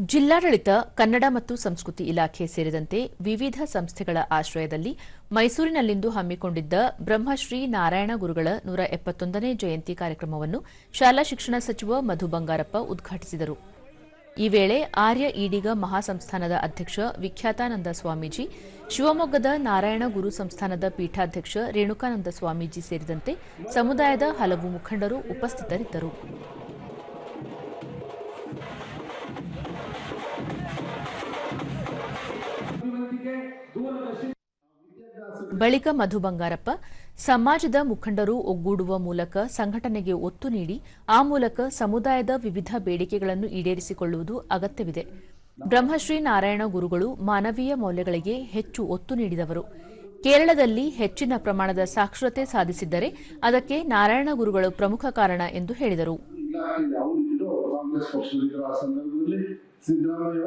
ಜಿಲ್ಲಾಡಳಿತ, ಕನ್ನಡ ಮತ್ತು ಸಂಸ್ಕೃತಿ ಇಲಾಖೆ ಸೇರಿದಂತೆ ವಿವಿಧ ಸಂಸ್ಥೆಗಳ ಆಶ್ರಯದಲ್ಲಿ ಮೈಸೂರಿನಲ್ಲಿಂದು ಹಮ್ಮಿಕೊಂಡಿದ್ದ ಬ್ರಹ್ಮಶ್ರೀ ನಾರಾಯಣ ಗುರುಗಳ ನೂರ ಎಪ್ಪತ್ತೊಂದನೇ ಜಯಂತಿ ಕಾರ್ಯಕ್ರಮವನ್ನು ಶಾಲಾ ಶಿಕ್ಷಣ ಸಚಿವ ಮಧು ಬಂಗಾರಪ್ಪ ಉದ್ಘಾಟಿಸಿದರು. ಈ ವೇಳೆ ಆರ್ಯ ಈಡಿಗ ಮಹಾಸಂಸ್ಥಾನದ ಅಧ್ಯಕ್ಷ ವಿಖ್ಯಾತಾನಂದ ಸ್ವಾಮೀಜಿ, ಶಿವಮೊಗ್ಗದ ನಾರಾಯಣ ಗುರು ಸಂಸ್ಥಾನದ ಪೀಠಾಧ್ಯಕ್ಷ ರೇಣುಕಾನಂದ ಸ್ವಾಮೀಜಿ ಸೇರಿದಂತೆ ಸಮುದಾಯದ ಹಲವು ಮುಖಂಡರು ಉಪಸ್ಥಿತರಿದ್ದರು. ಬಳಿಕ ಮಧು ಬಂಗಾರಪ್ಪ ಸಮಾಜದ ಮುಖಂಡರು ಒಗ್ಗೂಡುವ ಮೂಲಕ ಸಂಘಟನೆಗೆ ಒತ್ತು ನೀಡಿ ಆ ಮೂಲಕ ಸಮುದಾಯದ ವಿವಿಧ ಬೇಡಿಕೆಗಳನ್ನು ಈಡೇರಿಸಿಕೊಳ್ಳುವುದು ಅಗತ್ಯವಿದೆ. ಬ್ರಹ್ಮಶ್ರೀ ನಾರಾಯಣ ಗುರುಗಳು ಮಾನವೀಯ ಮೌಲ್ಯಗಳಿಗೆ ಹೆಚ್ಚು ಒತ್ತು ನೀಡಿದವರು. ಕೇರಳದಲ್ಲಿ ಹೆಚ್ಚಿನ ಪ್ರಮಾಣದ ಸಾಕ್ಷರತೆ ಸಾಧಿಸಿದ್ದರೆ ಅದಕ್ಕೆ ನಾರಾಯಣ ಗುರುಗಳು ಪ್ರಮುಖ ಕಾರಣ ಎಂದು ಹೇಳಿದರು. ಸಿದ್ದರಾಮಯ್ಯ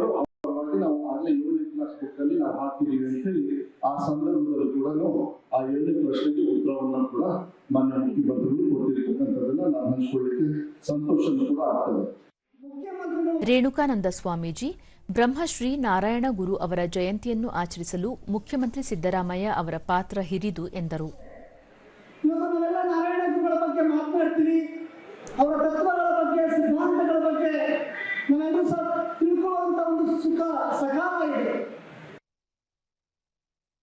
ಅವ್ರ ಪರವಾಗಿ ನಾವು ಆಗಲೇ ಕ್ಲಾಸ್ ಬುಕ್ಕಲ್ಲಿ ನಾವು ಹಾಕಿದ್ದೀವಿ ಅಂತ ಹೇಳಿ ಆ ಸಂದರ್ಭದಲ್ಲಿ ಕೂಡ ಆ ಎರಡು ಪ್ರಶ್ನೆಗೆ ಉತ್ತರವನ್ನು ಕೂಡ ಮಾನ್ಯ ಮುಖ್ಯಮಂತ್ರಿಗಳು ಕೊಟ್ಟಿರ್ತಕ್ಕಂಥದ್ದನ್ನ ನಾವು ಹಂಚ್ಕೊಳ್ಳಿಕ್ಕೆ ಸಂತೋಷನೂ ಕೂಡ ಆಗ್ತದೆ. ರೇಣುಕಾನಂದ ಸ್ವಾಮೀಜಿ ಬ್ರಹ್ಮಶ್ರೀ ನಾರಾಯಣ ಗುರು ಅವರ ಜಯಂತಿಯನ್ನು ಆಚರಿಸಲು ಮುಖ್ಯಮಂತ್ರಿ ಸಿದ್ದರಾಮಯ್ಯ ಅವರ ಪಾತ್ರ ಹಿರಿದು ಎಂದರು. ಅವರ ತತ್ವಗಳ ಬಗ್ಗೆ ಸಿದ್ಧಾಂತಗಳ ಬಗ್ಗೆ ನಾವೆಲ್ಲರೂ ಸಹ ತಿಳ್ಕೊಳ್ಳುವಂತ ಒಂದು ಸುಖ ಸಕಾಲ